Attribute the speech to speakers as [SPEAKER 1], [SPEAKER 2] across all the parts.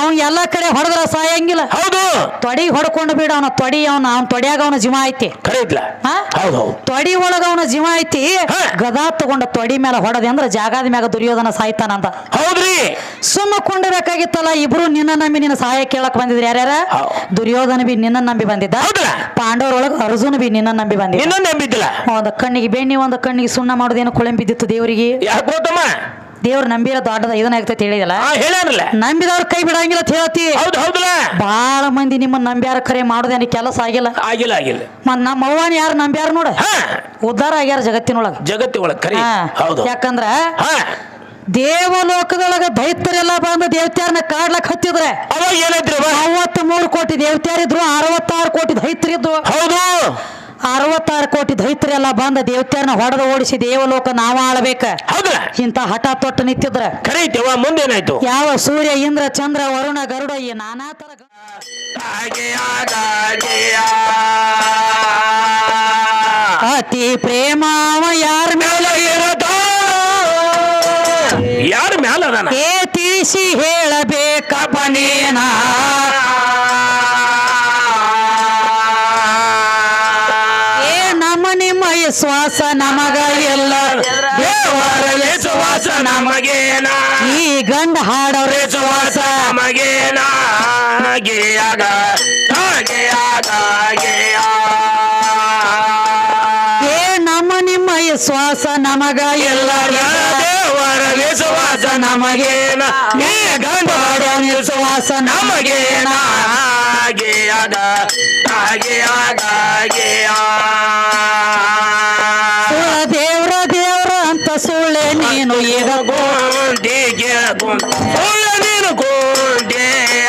[SPEAKER 1] ಅವ್ನ್ ಎಲ್ಲಾ ಕಡೆ ಹೊಡೆದ್ರ ಸಾಯಂಗಿಲ್ಲ.
[SPEAKER 2] ಹೌದು.
[SPEAKER 1] ತೊಡಿ ಹೊಡ್ಕೊಂಡು ಬಿಡ ಅವನ ತೊಡಿ ಅವನ ಅವ್ನ ತೊಡಿಯಾಗ ಅವನ ಜೀವ ಐತಿ.
[SPEAKER 2] ಖರೆ ಐತ್ಲ
[SPEAKER 1] ಹಾ?
[SPEAKER 2] ಹೌದು ಹೌದು.
[SPEAKER 1] ತೊಡಿ ಒಳಗ ಅವನ ಜೀವ ಐತಿ
[SPEAKER 2] ಹಾ.
[SPEAKER 1] ಗದಾ ತಗೊಂಡ ತೊಡಿ ಮೇಲೆ ಹೊಡೆದ ಅಂದ್ರ ಜಾಗದ ಮ್ಯಾಗ ದುರ್ಯೋಧನ ಸಾಯ್ತಾನಂತ
[SPEAKER 2] ಹೌದ್ರಿ.
[SPEAKER 1] ಸುಮ್ಮ ಕೊಂಡಬೇಕಾಗಿತ್ತಲ್ಲ ಇಬ್ರು ನಿನ್ನ ನಂಬಿ ನಿನ್ನ ಸಹಾಯ ಕೇಳಕ್ ಬಂದಿದ್ರು ಯಾರ್ಯಾರ?
[SPEAKER 2] ಹೌದ್.
[SPEAKER 1] ದುರ್ಯೋಧನ ಬಿ ನಿನ್ನ ನಂಬಿ ಬಂದಿದ್ದ.
[SPEAKER 2] ಹೌದಾ?
[SPEAKER 1] ಪಾಂಡವರೊಳಗ ಅರ್ಜುನ ಬಿ ನಿನ್ನ ನಂಬಿ ಬಂದಿದ್ದ.
[SPEAKER 2] ಇನ್ನೊಂದು ನಂಬಿದ್ದಿಲ್ಲ
[SPEAKER 1] ಒಂದು ಕಣ್ಣಿಗೆ ಬೆಣ್ಣಿ ಒಂದು ಕಣ್ಣಿಗೆ ಸುಣ್ಣ ಮಾಡೋದೇನು ಕೊಳಂ ಬಿದ್ದಿತ್ತು ದೇವರಿಗೆ?
[SPEAKER 2] ಯಾಕೆ ಗೊತ್ತಮ್ಮ
[SPEAKER 1] ದೇವ್ರ ನಂಬಿರ ದೊಡ್ಡದ ಇದನ್ನ ಆಗ್ತೈತಿ ಹೇಳಿದಲ್ಲ? ನಂಬಿದವ್ರ ಕೈ ಬಿಡಂಗಿಲ್ಲ ಅಂತ ಹೇಳ್ತಿ.
[SPEAKER 2] ಹೌದು ಹೌದಲ್ಲ?
[SPEAKER 1] ಬಾಳ ಮಂದಿ ನಿಮ್ಮ ನಂಬ್ಯಾರ ಖರೆ ಮಾಡೋದೇನು ಕೆಲಸ ಆಗಿಲ್ಲ.
[SPEAKER 2] ಆಗಿಲ್ಲ ಆಗಿಲ್ಲ.
[SPEAKER 1] ಮತ್ ನಮ್ಮ ಅವ್ವನ ಯಾರು ನಂಬ್ಯಾರ ನೋಡ? ಉದ್ಧಾರ ಆಗ್ಯಾರ ಜಗತ್ತಿನೊಳಗ.
[SPEAKER 2] ಜಗತ್ತಿನೊಳಗ ಖರಿ. ಹೌದು.
[SPEAKER 1] ಯಾಕಂದ್ರ ದೇವಲೋಕದೊಳಗ ದೈತ್ಯರೆಲ್ಲ ಬಂದು ದೇವತ್ಯಾರನ್ನ ಕಾಡ್ಲಕ್ ಹತ್ತಿದ್ರೆ
[SPEAKER 2] ಅವಾಗ
[SPEAKER 1] ಮೂರು ಕೋಟಿ ದೇವತ್ಯಾರಿದ್ರು ಅರವತ್ತಾರು ಕೋಟಿ ದೈತ್ಯರಿದ್ರು
[SPEAKER 2] ಹೌದು.
[SPEAKER 1] ಅರವತ್ತಾರು ಕೋಟಿ ದೈತ್ಯರೆಲ್ಲ ಬಂದ ದೇವತೆಯನ್ನ ಹೊಡೆದು ಓಡಿಸಿ ದೇವಲೋಕ ನಾವ ಆಳ್ಬೇಕ. ಇಂತ ಹಠ ತೊಟ್ಟು ನಿಂತಿದ್ರ.
[SPEAKER 2] ಕರೀತೇವ ಮುಂದೇನಾಯ್ತು?
[SPEAKER 1] ಯಾವ ಸೂರ್ಯ ಇಂದ್ರ ಚಂದ್ರ ವರುಣ ಗರುಡ ಈ ನಾನಾ ತರ ಅತಿ ಪ್ರೇಮ ಯಾರ ಮೇಲೆ
[SPEAKER 2] ಯಾರ ಮ್ಯಾಲ ಅದಾನ?
[SPEAKER 1] ಏ ತಿಳಿಸಿ ಹೇಳಬೇಕಪ್ಪ ಹಾಡವ್ರೆ
[SPEAKER 2] ವಿಶ್ವಾಸ ಮಗೇನಾಗಿಯಾಗ ಗೇಯಾಗ ಗೇಯಾಗ ಗೇಯ
[SPEAKER 1] ಏ ನಮ್ಮ ನಿಮ್ಮ ವಿಶ್ವಾಸ ನಮಗ ಎಲ್ಲ
[SPEAKER 2] ದೇವರ ವಿಶ್ವಾಸ ನಮಗೇನ. ನೀ ಗಂಡ ವಿಶ್ವಾಸ ನಮಗೇನ. ಹಾಗೆ ಗೇಯಾಗ
[SPEAKER 1] ನೀನು ಈಗ
[SPEAKER 2] ಗೊಂಡಿಗೆ ಸುಳ್ಳ ನೀನು ಗೊಂಡೆಯ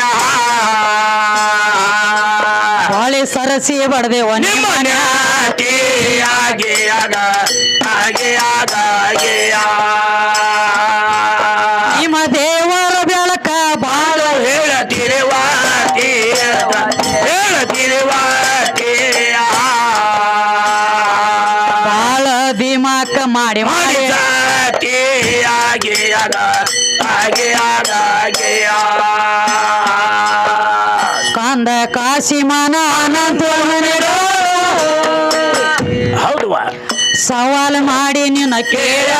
[SPEAKER 1] ಬಾಳೆ ಸರಸಿ ಬಡದೆ
[SPEAKER 2] ನಿಮ್ಮ ಆಗ ಆಗೆ ಆಗ ಆಗೆ ಆಗ
[SPEAKER 1] ಕಂದ ಕಾಶಿ ಮನ ಅನಂತ
[SPEAKER 2] ಹೌದುವ
[SPEAKER 1] ಸವಾಲ್ ಮಾಡಿ ನೀನು ಕೇಳ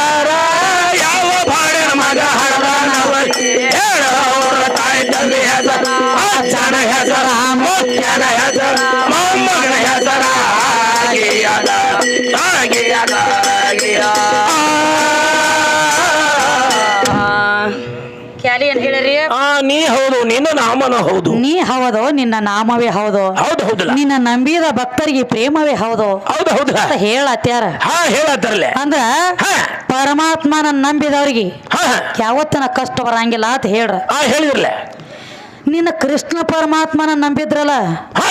[SPEAKER 2] ನಿನ್ನ ನಾಮನ ಹೌದು.
[SPEAKER 1] ನೀ ಹೌದು ನಿನ್ನ ನಾಮವೇ ಹೌದು?
[SPEAKER 2] ಹೌದು ಹೌದಲ್ಲ.
[SPEAKER 1] ನಿನ್ನ ನಂಬಿದ ಭಕ್ತರಿಗೆ ಪ್ರೇಮವೇ ಹೌದು?
[SPEAKER 2] ಹೌದು ಹೌದಲ್ಲ.
[SPEAKER 1] ಅಂತ ಹೇಳತ್ಯಾರ
[SPEAKER 2] ಹಾ ಹೇಳತ್ತರಲೆ
[SPEAKER 1] ಅಂದ್ರ ಪರಮಾತ್ಮನ ನಂಬಿದವ್ರಿಗೆ ಯಾವತ್ತನ ಕಷ್ಟ ಬರಂಗಿಲ್ಲ ಅಂತ ಹೇಳ್ರ.
[SPEAKER 2] ಹೇಳಿದ್ರಲ್ಲ. ಹೇಳಿದ್ರಲೆ
[SPEAKER 1] ನಿನ್ನ ಕೃಷ್ಣ ಪರಮಾತ್ಮನ ನಂಬಿದ್ರಲ್ಲ?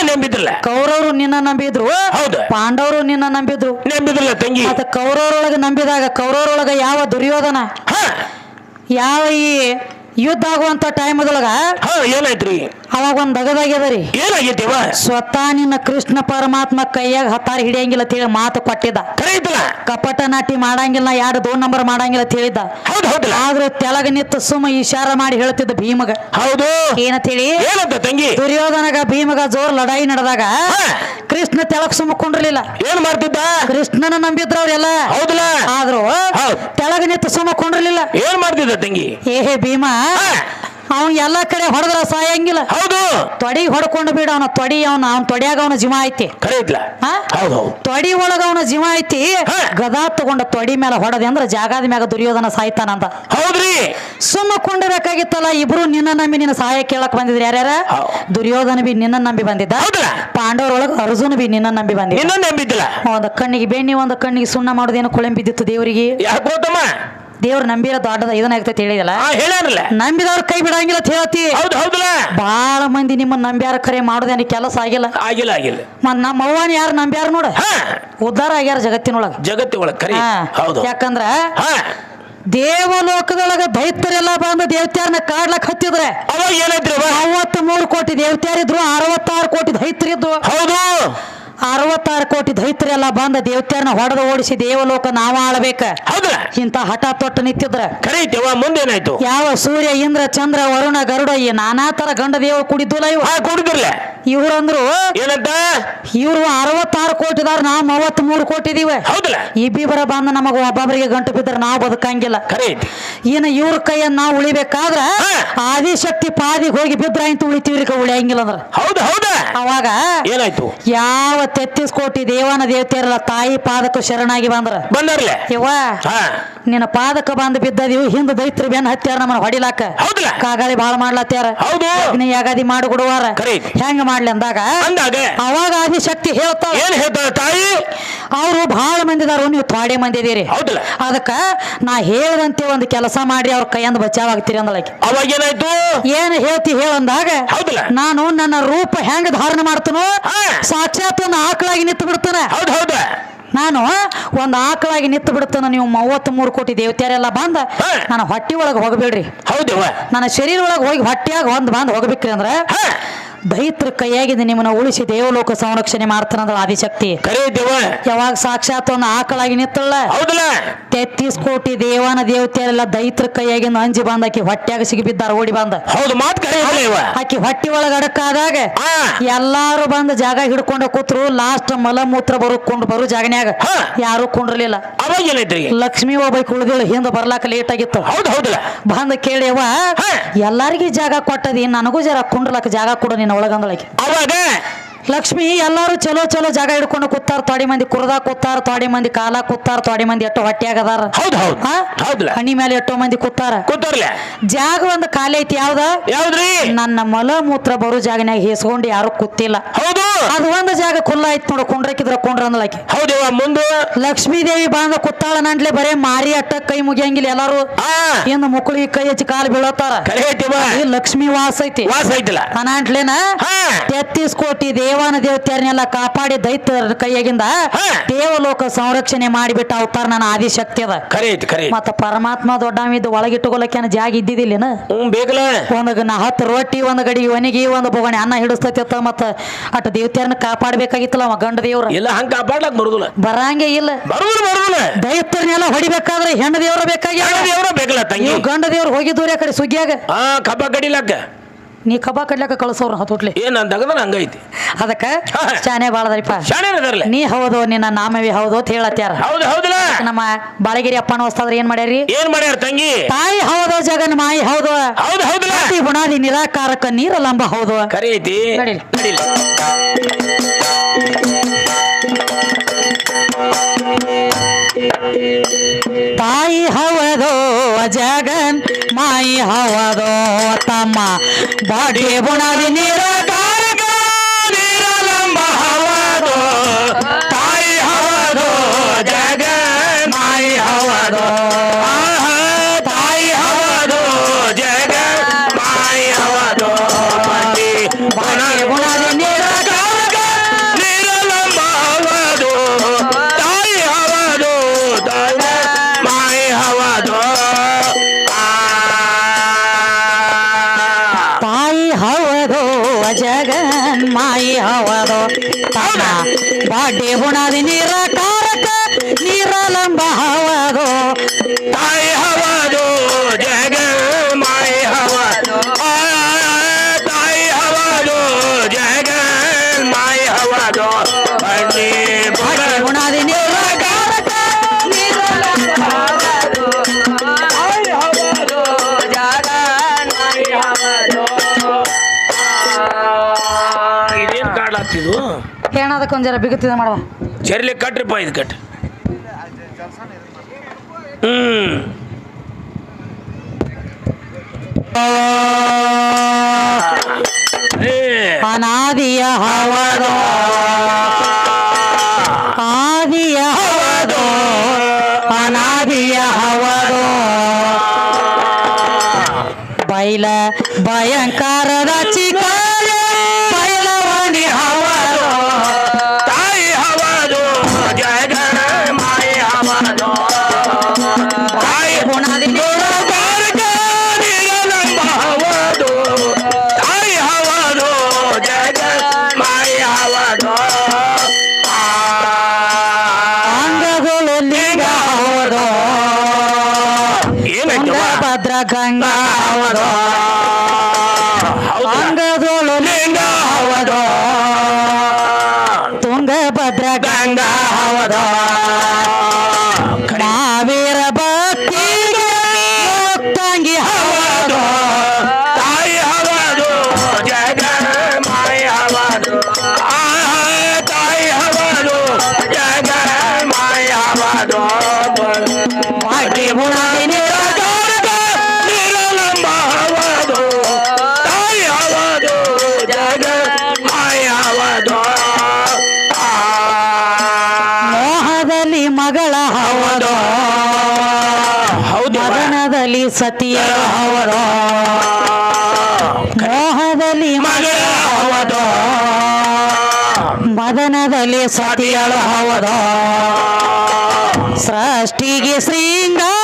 [SPEAKER 2] ನಂಬಿದ್ರಲ್ಲ.
[SPEAKER 1] ಕೌರವರು ನಿನ್ನ ನಂಬಿದ್ರು?
[SPEAKER 2] ಹೌದು.
[SPEAKER 1] ಪಾಂಡವರು ನಿನ್ನ ನಂಬಿದ್ರು?
[SPEAKER 2] ನಂಬಿದ್ರಲ್ಲ ತಂಗಿ.
[SPEAKER 1] ಮತ್ತೆ ಕೌರವರೊಳಗ ನಂಬಿದಾಗ ಕೌರವರೊಳಗ ಯಾವ ದುರ್ಯೋಧನ? ಯಾವ ಈ ಯುದ್ಧ ಆಗುವಂತ ಟೈಮದೊಳಗ
[SPEAKER 2] ಹಾ ಏನಾಯ್ತ್ರಿ?
[SPEAKER 1] ಅವಾಗ ಒಂದ್ ದಗದಾಗ್ಯದರಿ
[SPEAKER 2] ಏನಾಗೈತಿವ?
[SPEAKER 1] ಸ್ವತಃ ನಿನ್ನ ಕೃಷ್ಣ ಪರಮಾತ್ಮ ಕೈಯಾಗ ಹತ್ತಾರ ಹಿಡಿಯಂಗಿಲ್ಲ ಅಂತ ಹೇಳಿ ಮಾತು ಕೊಟ್ಟಿದ್ದ. ಕಪಟ ನಾಟಿ ಮಾಡಂಗಿಲ್ಲ ಯಾರು ದೋ ನಂಬರ್ ಮಾಡಂಗಿಲ್ಲ ಅಂತ ಹೇಳಿದ್ದ.
[SPEAKER 2] ಹೌದು ಹೌದಲ್ಲ
[SPEAKER 1] ಆದ್ರೂ ತೆಳಗ ನಿಂತು ಸುಮ್ಮ ಇಶಾರ ಮಾಡಿ ಹೇಳ್ತಿದ್ದ ಭೀಮಗ.
[SPEAKER 2] ಹೌದು.
[SPEAKER 1] ಏನಂತ ಹೇಳಿ
[SPEAKER 2] ಏನಂತ ತಂಗಿ?
[SPEAKER 1] ದುರ್ಯೋಧನಗ ಭೀಮಗ ಜೋರ್ ಲಡಾಯಿ ನಡೆದಾಗ ಕೃಷ್ಣ ತೆಳಗ್ ಸುಮ್ಮ ಕುಂಡ್ರಲಿಲ್ಲ.
[SPEAKER 2] ಏನ್ ಮಾಡ್ತಿದ್ದ?
[SPEAKER 1] ಕೃಷ್ಣನ ನಂಬಿದ್ರ ಅವ್ರೆಲ್ಲ
[SPEAKER 2] ಹೌದಲ್ಲ.
[SPEAKER 1] ಆದ್ರೂ. ತೆಳಗ ನಿಂತು ಸುಮ್ಮ ಕುಂಡ್ರಲಿಲ್ಲ.
[SPEAKER 2] ಏನ್ ಮಾಡ್ತಿದ್ದ ತಂಗಿ?
[SPEAKER 1] ಏ ಭೀಮ.
[SPEAKER 2] ಹಾ.
[SPEAKER 1] ಎಲ್ಲ ಕಡೆ ಹೊಡೆದ್ರ ಸಾಯಂಗಿಲ್ಲ.
[SPEAKER 2] ಹೌದು.
[SPEAKER 1] ತೊಡಿ ಹೊಡ್ಕೊಂಡು ಬಿಡ ಅವನ ತೊಡಿ ಅವನ ಅವ್ನ ತೊಡಿಯಾಗ ಅವನ ಜೀವ ಐತಿ.
[SPEAKER 2] ಖರೆ ಐತ್ಲ
[SPEAKER 1] ಹಾ?
[SPEAKER 2] ಹೌದು ಹೌದು.
[SPEAKER 1] ತೊಡಿ ಒಳಗ ಅವನ ಜೀವ ಐತಿ.
[SPEAKER 2] ಹಾ.
[SPEAKER 1] ಗದಾ ತಗೊಂಡ ತೊಡಿ ಮೇಲೆ ಹೊಡದೆ ಅಂದ್ರ ಜಾಗದ ಮ್ಯಾಗ ದುರ್ಯೋಧನ ಸಾಯ್ತಾನಂತ
[SPEAKER 2] ಹೌದ್ರಿ.
[SPEAKER 1] ಸುಮ್ಮ ಕೊಂಡಿರಬೇಕಾಗಿತ್ತಲ್ಲ ಇಬ್ರು ನಿನ್ನ ನಂಬಿ ನಿನ್ನ ಸಹಾಯ ಕೇಳಕ್ ಬಂದಿದ್ರು ಯಾರ್ಯಾರ. ದುರ್ಯೋಧನ ಬಿ ನಿನ್ನ ನಂಬಿ ಬಂದಿದ್ದ.
[SPEAKER 2] ಹೌದಾ?
[SPEAKER 1] ಪಾಂಡವರೊಳಗ ಅರ್ಜುನ ಬಿ ನಿನ್ನ ನಂಬಿ ಬಂದಿದ್ದ.
[SPEAKER 2] ನಿನ್ನ ನಂಬಿದ್ದಿಲ್ಲ?
[SPEAKER 1] ಒಂದ್ ಕಣ್ಣಿಗೆ ಬೆಣ್ಣಿ ಒಂದ್ ಕಣ್ಣಿಗೆ ಸುಣ್ಣ ಮಾಡೋದೇನು ಕೊಳೆಂಬಿದ್ದಿತ್ತು ದೇವರಿಗೆ?
[SPEAKER 2] ಯಾಕೆ ಗೊತ್ತಮ್ಮ
[SPEAKER 1] ದೇವ್ರ ನಂಬಿರ ದೊಡ್ಡದ ಇದನ್ನ ಆಗ್ತೈತಿ ಹೇಳಿದಲ್ಲ
[SPEAKER 2] ಹಾ ಹೇಳ್ಯಾರಲ್ಲ
[SPEAKER 1] ನಂಬಿದವ್ರ ಕೈ ಬಿಡಂಗಿಲ್ಲ ಅಂತ ಹೇಳ್ತಿ
[SPEAKER 2] ಹೌದು ಹೌದಲ್ಲ?
[SPEAKER 1] ಬಾಳ ಮಂದಿ ನಿಮ್ಮ ನಂಬ್ಯಾರ ಕರೆ ಮಾಡೋದೇನು ಕೆಲಸ ಆಗಿಲ್ಲ.
[SPEAKER 2] ಆಗಿಲ್ಲ ಆಗಿಲ್ಲ.
[SPEAKER 1] ಮತ್ ನಮ್ಮ ಅವ್ವನ ಯಾರು ನಂಬ್ಯಾರ ನೋಡ? ಉದ್ಧಾರ ಆಗ್ಯಾರ ಜಗತ್ತಿನೊಳಗ.
[SPEAKER 2] ಜಗತ್ತಿನೊಳಗ ಖರೆ. ಹೌದು.
[SPEAKER 1] ಯಾಕಂದ್ರ ದೇವಲೋಕದೊಳಗ ದೈತ್ಯರೆಲ್ಲ ಬಂದು ದೇವತ್ಯಾರನ್ನ ಕಾಡ್ಲಕ್ ಹತ್ತಿದ್ರೆ
[SPEAKER 2] ಅವಾಗ ಏನಾಯ್ತ್ರಿ ಅವ
[SPEAKER 1] ಮೂರು ಕೋಟಿ ದೇವತ್ಯಾರಿದ್ರು ಅರವತ್ತಾರು ಕೋಟಿ ದೈತ್ಯರಿದ್ರು.
[SPEAKER 2] ಹೌದು.
[SPEAKER 1] ಅರವತ್ತಾರು ಕೋಟಿ ದೈತ್ಯರೆಲ್ಲ ಬಂದ ದೇವತೆಯನ್ನ ಹೊಡೆದು ಓಡಿಸಿ ದೇವಲೋಕ ನಾವ ಆಳ್ಬೇಕ. ಇಂತ ಹಠ ತೊಟ್ಟು ನಿಂತಿದ್ರ.
[SPEAKER 2] ಐತಿವ ಮುಂದೇನಾಯ್ತು?
[SPEAKER 1] ಯಾವ ಸೂರ್ಯ ಇಂದ್ರ ಚಂದ್ರ ವರುಣ ಗರುಡ ಈ ನಾನಾ ತರ ಗಂಡ ದೇವ ಕುಡಿದ್ದುಲ್ಲ ಇವ?
[SPEAKER 2] ಕುಡಿದಿಲ್ಲ ಕುಡಿದಿರ್ಲ.
[SPEAKER 1] ಇವ್ರಂದ್ರು
[SPEAKER 2] ಏನಂತ?
[SPEAKER 1] ಇವ್ರು ಅರವತ್ತಾರು ಕೋಟಿದಾರ ನಾವು ಮೂವತ್ತ್ ಮೂರು ಕೋಟಿ ಇದೀವ
[SPEAKER 2] ಹೌದಲ್ಲ
[SPEAKER 1] ಇಬ್ಬಿಬ್ಬರ ಬಂದ ನಮಗ ಒಬ್ಬೊಬ್ಬರಿಗೆ ಗಂಟು ಬಿದ್ದರೆ ನಾವು ಬದುಕಂಗಿಲ್ಲ.
[SPEAKER 2] ಕರೆ ಐತಿ.
[SPEAKER 1] ಇನ್ನು ಇವ್ರ ಕೈಯನ್ನ ನಾವು ಉಳಿಬೇಕಾದ್ರ
[SPEAKER 2] ಹಾ.
[SPEAKER 1] ಆದಿಶಕ್ತಿ ಪಾದಿಗೆ ಹೋಗಿ ಬಿದ್ರ ಅಂತ ಉಳಿತೀವ್ರಿ ಉಳಿಯಂಗಿಲ್ಲ ಅಂದ್ರ.
[SPEAKER 2] ಹೌದು ಹೌದಾ.
[SPEAKER 1] ಅವಾಗ
[SPEAKER 2] ಏನಾಯ್ತು?
[SPEAKER 1] ಯಾವ ತೆತ್ತಿಸ್ ಕೋಟಿ ದೇವನ ದೇವತೆಯರಲ್ಲ ತಾಯಿ ಪಾದಕ್ಕೆ ಶರಣಾಗಿ ಬಂದ್ರ.
[SPEAKER 2] ಬಂದಾರ್ಲೆ?
[SPEAKER 1] ಯವ್ವ
[SPEAKER 2] ಹಾ.
[SPEAKER 1] ನಿನ್ನ ಪಾದಕ್ಕೆ ಬಂದು ಬಿದ್ದದಿವು ಹಿಂದ ದೈತ್ರಿ ಬೆನ್ ಹತ್ಯಾರ ನಮ್ಮನ್ನ ಹೊಡಿಲಾಕ. ಕಾಗಾಳಿ ಬಾಳ ಮಾಡ್ಲತ್ಯಾರ.
[SPEAKER 2] ಹೌದು.
[SPEAKER 1] ಅಗ್ನಿ ಯಾಗಾದಿ ಮಾಡಿ ಕೊಡುವಾರ
[SPEAKER 2] ಖರೆ
[SPEAKER 1] ಹೆಂಗ ಮಾಡ್ಲಿ ಅಂದಾಗ? ಅವಾಗ ಆದಿಶಕ್ತಿ ಹೇಳ್ತಾಳ.
[SPEAKER 2] ಏನ್ ಹೇಳ್ತಾಳ ತಾಯಿ?
[SPEAKER 1] ಅವರು ಬಹಳ ಮಂದಿದಾರು ನೀವು ಥೋಡೆ ಮಂದಿ ಇದೀರಿ. ಅದಕ್ಕ ನಾ ಹೇಳದಂತೆ ಒಂದು ಕೆಲಸ ಮಾಡಿ ಅವ್ರ ಕೈಯಂದ ಬಚಾವಾಗ್ತೀರಿ ಅಂದಳಕ್ಕೆ
[SPEAKER 2] ಅವಾಗ ಏನಾಯ್ತು?
[SPEAKER 1] ಏನ್ ಹೇಳ್ತಿ ಹೇಳಂದಾಗ ನಾನು ನನ್ನ ರೂಪ ಹೆಂಗ ಧಾರಣ ಮಾಡ್ತನೋ. ಸಾಕ್ಷಾತ್ ಒಂದು ಆಕಳಾಗಿ ನಿಂತು ಬಿಡ್ತಾನೆ
[SPEAKER 2] ಹೌದ್ ಹೌದ.
[SPEAKER 1] ನಾನು ಒಂದು ಆಕಳಾಗಿ ನಿಂತು ಬಿಡ್ತಾನ ನೀವು ಮೂವತ್ತ್ ಮೂರು ಕೋಟಿ ದೇವತೆಯರೆಲ್ಲ ಬಂದ ನಾನು ಹೊಟ್ಟೆ ಒಳಗೆ ಹೋಗಬೇಡ್ರಿ.
[SPEAKER 2] ಹೌದು
[SPEAKER 1] ನನ್ನ ಶರೀರ ಒಳಗೆ ಹೋಗಿ ಹೊಟ್ಟೆಯಾಗ ಒಂದ್ ಬಂದ್ ಹೋಗ್ಬೇಕ್ರಿ ಅಂದ್ರ ದೈತ್ರ ಕೈಯಾಗಿದೆ ನಿಮ್ಮನ್ನ ಉಳಿಸಿ ದೇವಲೋಕ ಸಂರಕ್ಷಣೆ ಮಾಡ್ತಾನಂದ್ರ ಆದಿಶಕ್ತಿ.
[SPEAKER 2] ಕರೆ ದೇವ
[SPEAKER 1] ಯಾವಾಗ ಸಾಕ್ಷಾತ್ ಒಂದು ಆಕಳಾಗಿ ನಿತ್ತಲ್ಲ
[SPEAKER 2] ಹೌದಲ್ಲ.
[SPEAKER 1] ತೆತ್ತೀಸ್ ಕೋಟಿ ದೇವನ ದೇವತೆಯರೆಲ್ಲ ದೈತ್ರ ಕೈಯಾಗಿ ಅಂಜಿ ಬಂದ ಆಕಿ ಹೊಟ್ಯಾಗ ಸಿಗಿಬಿದ್ದಾರ ಓಡಿ ಬಂದ.
[SPEAKER 2] ಹೌದು ಮಾತ್ ಇವ.
[SPEAKER 1] ಆಕಿ ಹೊಟ್ಟಿ ಒಳಗ ಅಡಕಾದಾಗ ಎಲ್ಲಾರು ಬಂದ ಜಾಗ ಹಿಡ್ಕೊಂಡ ಕೂತ್ರು ಲಾಸ್ಟ್ ಮಲಮೂತ್ರ ಬರುಕೊಂಡು ಬರು ಜಾಗನ್ಯಾಗ.
[SPEAKER 2] ಹಾ.
[SPEAKER 1] ಯಾರು ಕುಂಡ್ರಲಿಲ್ಲ.
[SPEAKER 2] ಅವಾಗ
[SPEAKER 1] ಲಕ್ಷ್ಮಿ ಒಬ್ಬ ಕುಳ್ದಿಳು ಹಿಂದ ಬರ್ಲಾಕ ಲೇಟ್ ಆಗಿತ್ತು.
[SPEAKER 2] ಹೌದ್ ಹೌದಲ್ಲ.
[SPEAKER 1] ಬಂದ ಕೇಳಿಯವ
[SPEAKER 2] ಹಾ.
[SPEAKER 1] ಎಲ್ಲಾರ್ಗಿ ಜಾಗ ಕೊಟ್ಟದಿ ನನಗೂ ಜರ ಕುಂಡ್ರಲಕ್ಕ ಜಾಗ ಕೊಡು ನಿನ್ನ ಒಳಗಂದಳಕ್ಕೆ
[SPEAKER 2] ಅವಾಗ
[SPEAKER 1] ಲಕ್ಷ್ಮಿ ಎಲ್ಲಾರು ಚಲೋ ಚಲೋ ಜಾಗ ಹಿಡ್ಕೊಂಡು ಕೂತಾರ ತೋಡಿ ಮಂದಿ ಕುರ್ದಾಗ ಕೂತಾರ ತೋಡಿ ಮಂದಿ ಕಾಲ ಕೂತಾರ ತೋಡಿ ಮಂದಿ ಎಷ್ಟೋ ಹೊಟ್ಟೆಯಾಗದಾರ
[SPEAKER 2] ಹೌದ್ ಹೌದ್.
[SPEAKER 1] ಹಾ? ಹಣಿ ಮೇಲೆ ಎಷ್ಟೋ ಮಂದಿ ಕೂತಾರ.
[SPEAKER 2] ಕೂತಾರ್ಲೆ?
[SPEAKER 1] ಜಾಗ ಒಂದು ಖಾಲಿ ಐತಿ ಯಾವ್ದ?
[SPEAKER 2] ಯಾವ್ದ್ರಿ?
[SPEAKER 1] ನನ್ನ ಮಲ ಮೂತ್ರ ಬರೋ ಜಾಗನ್ಯಾಗ ಹೇಸ್ಕೊಂಡು ಯಾರು ಕೂತಿಲ್ಲ.
[SPEAKER 2] ಹೌದು.
[SPEAKER 1] ಅದು ಒಂದು ಜಾಗ ಖುಲ್ಲ ಐತ್ ನೋಡು ಕುಂಡ್ರಕಿದ್ರ ಕುಂಡ್ರ ಅಂದ್ಲಾಕಿ
[SPEAKER 2] ಹೌದವ್ವ ಮುಂದೆ?
[SPEAKER 1] ಲಕ್ಷ್ಮೀ ದೇವಿ ಬಂದ ಕುತ್ತಾಳ ನಂಟ್ಲೆ ಬರೇ ಮಾರಿ ಅಟ್ಟ ಕೈ ಮುಗಿಯಂಗಿಲ್ಲ ಎಲ್ಲಾರು.
[SPEAKER 2] ಆ
[SPEAKER 1] ಇನ್ನು ಮುಕ್ಕಳಿಗೆ ಕೈ ಹಚ್ಚಿ ಕಾಲು ಬೀಳತ್ತಾರ
[SPEAKER 2] ಐತಿವ
[SPEAKER 1] ಈ ಲಕ್ಷ್ಮಿ ವಾಸ ಐತಿ.
[SPEAKER 2] ವಾಸ ಐತಿಲ್ಲ.
[SPEAKER 1] ಅನಾಂಟ್ಲೇನ
[SPEAKER 2] ಹಾ.
[SPEAKER 1] ತೆತ್ತೀಸ್ ಕೋಟಿ ದೇವಾನ ದೇವತೆಯರನ್ನೆಲ್ಲ ಕಾಪಾಡಿ ದೈತ್ಯರ ಕೈಯಾಗಿಂದ ದೇವಲೋಕ ಸಂರಕ್ಷಣೆ ಮಾಡಿಬಿಟ್ಟ ಅವತಾರ ನನ್ನ ಆದಿಶಕ್ತಿ ಅದ.
[SPEAKER 2] ಖರೆ ಐತಿ ಖರೆ ಐತಿ.
[SPEAKER 1] ಮತ್ತ ಪರಮಾತ್ಮ ದೊಡ್ಡವಿದ್ದು ಒಳಗಿಟ್ಟುಕೊಳ್ಳಕ್ಕೆ ಜಾಗ ಇದ್ದಿದ್ದಿಲ್ಲ
[SPEAKER 2] ಹ್ಞೂ ಬೇಕಲ್ಲ.
[SPEAKER 1] ಒಂದ್ ನಾ ಹತ್ತು ರೊಟ್ಟಿ ಒಂದು ಗಡಿ ಒಣಗಿ ಒಂದು ಬೊಗಣೆ ಅನ್ನ ಹಿಡಿಸ್ತೈತಿ ಮತ್ತ ಅಟ್ ದೇವತೆಯರನ್ನ ಕಾಪಾಡ್ಬೇಕಾಗಿತ್ತಲ್ಲ ಅವ ಗಂಡ ದೇವ್ರ?
[SPEAKER 2] ಇಲ್ಲ ಹಂಗ ಕಾಪಾಡ್ಲಕ್ ಬರುದಿಲ್ಲ.
[SPEAKER 1] ಬರಂಗೆ ಇಲ್ಲ.
[SPEAKER 2] ಬರುದಿಲ್ಲ ಬರುದಿಲ್ಲ.
[SPEAKER 1] ದೈತ್ಯರನ್ನೆಲ್ಲ ಹೊಡಿಬೇಕಾದ್ರೆ ಹೆಣ್ಣು ದೇವ್ರ ಬೇಕಾಗಿ
[SPEAKER 2] ದೇವ್ರ ಬೇಕಲ್ಲ ತಂಗಿ?
[SPEAKER 1] ಗಂಡ ದೇವ್ರ ಹೋಗಿದ್ದೂರಿ ಆ ಕಡೆ ಸುಗ್ಗಿಯಾಗ
[SPEAKER 2] ಹಾ ಕಬ್ಬ ಕಡಿಲಕ್ಕ
[SPEAKER 1] ನೀ ಕಬ್ಬ ಕಡ್ಲಕ್ಕ ಕಳ್ಸೋರು ಹತೋಟ್ಲಿ
[SPEAKER 2] ಏನ್ ನಾನು ತಗದ ಹಂಗೈತಿ.
[SPEAKER 1] ಅದಕ್ಕ
[SPEAKER 2] ಶಾಣೆ
[SPEAKER 1] ಚಾನೆ ಬಾಳದ್ರಿಪ್ಪ
[SPEAKER 2] ಶಾಣೆ ಅದರ್ಲೆ.
[SPEAKER 1] ನೀ ಹೌದು ನಿನ್ನ ನಾಮವಿ ಹೌದು ಅಂತ ಹೇಳತ್ಯಾರ.
[SPEAKER 2] ಹೌದು ಹೌದಲ್ಲ.
[SPEAKER 1] ನಮ್ಮ ಬಾಳಗಿರಿ ಅಪ್ಪನ ಹೊಸ್ತಾದ್ರ ಏನ್ ಮಾಡ್ಯಾರಿ?
[SPEAKER 2] ಏನ್ ಮಾಡ್ಯಾರ ತಂಗಿ?
[SPEAKER 1] ತಾಯಿ ಹೌದು ಜಗನ್ ಮಾಯಿ ಹೌದು.
[SPEAKER 2] ಹೌದು ಹೌದಲ್ಲ.
[SPEAKER 1] ಅತಿ ನಿರಾಕಾರಕ್ಕ ನಿರಾಕಾರಕ ನೀರಲಂಬ ಹೌದು.
[SPEAKER 2] ಖರೆ ಐತಿ.
[SPEAKER 1] ನಡೀಲಿ.
[SPEAKER 2] ನಡೀಲಿ.
[SPEAKER 1] ತಾಯಿ ಹವದೋ ಜಗನ್ ಮಾಯಿ ಹವದೋ ತಮ್ಮ. ಬಾಡಿ ಬುಣದಿ ನಿರಾಕಾರಕ
[SPEAKER 2] ಹವದು
[SPEAKER 1] ಜಗನ್ ಮಾಯಿ ಹವದು ತನ್ನ ಬಾಡಿ ಬುಣಾದಿ ನಿರಕಾರಕ ನಿರಲಂಬ ಹವದು.
[SPEAKER 2] ತಾಯಿ
[SPEAKER 1] ಏನದಕ್ಕೆ ಒಂದ್ ಜರ ಬಿಗುತ್ತಿದೆ ಮಾಡುವ.
[SPEAKER 2] ಚರ್ಲಿ ಕಟ್ರಿಪ್ಪ ಇದು ಕಟ್. ಹ್ಮ್.
[SPEAKER 1] ಅನಾದಿಯ ಹವದು ಗತಿಯವರೋ
[SPEAKER 2] ಮೋಹದಲ್ಲಿ
[SPEAKER 1] ಮಗಳವರೋ
[SPEAKER 2] ಮದನದಲ್ಲಿ ಸತಿಯಳವರೋ ಸೃಷ್ಟಿಗೆ ಶೃಂಗಾರ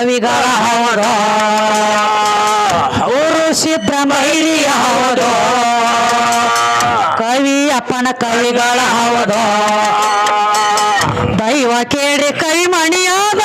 [SPEAKER 2] ಕವಿಗಳ ಊರು ಅವರು. ಸಿಬ್ರಹ್ಮೈರಿಯ ಕವಿ ಅಪ್ಪನ ಕವಿಗಳ ಹೌದು ದೈವ ಕೇಳಿ ಕೈ ಮಣಿಯಾದ